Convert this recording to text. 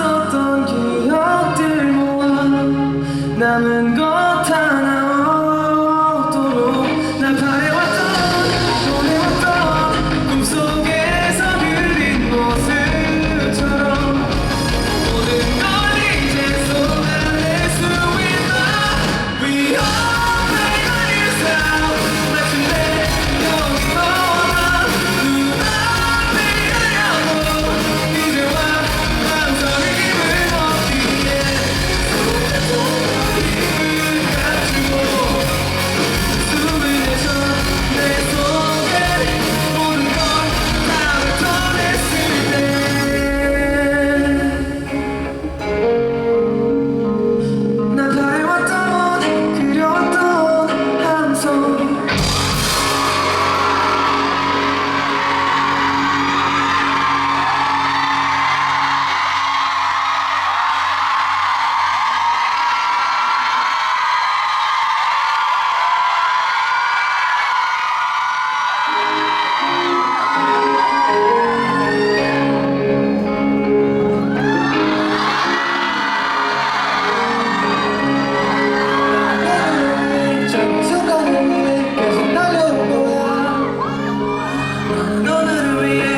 있었던 기억들 모아 남은 것 하나 No notary.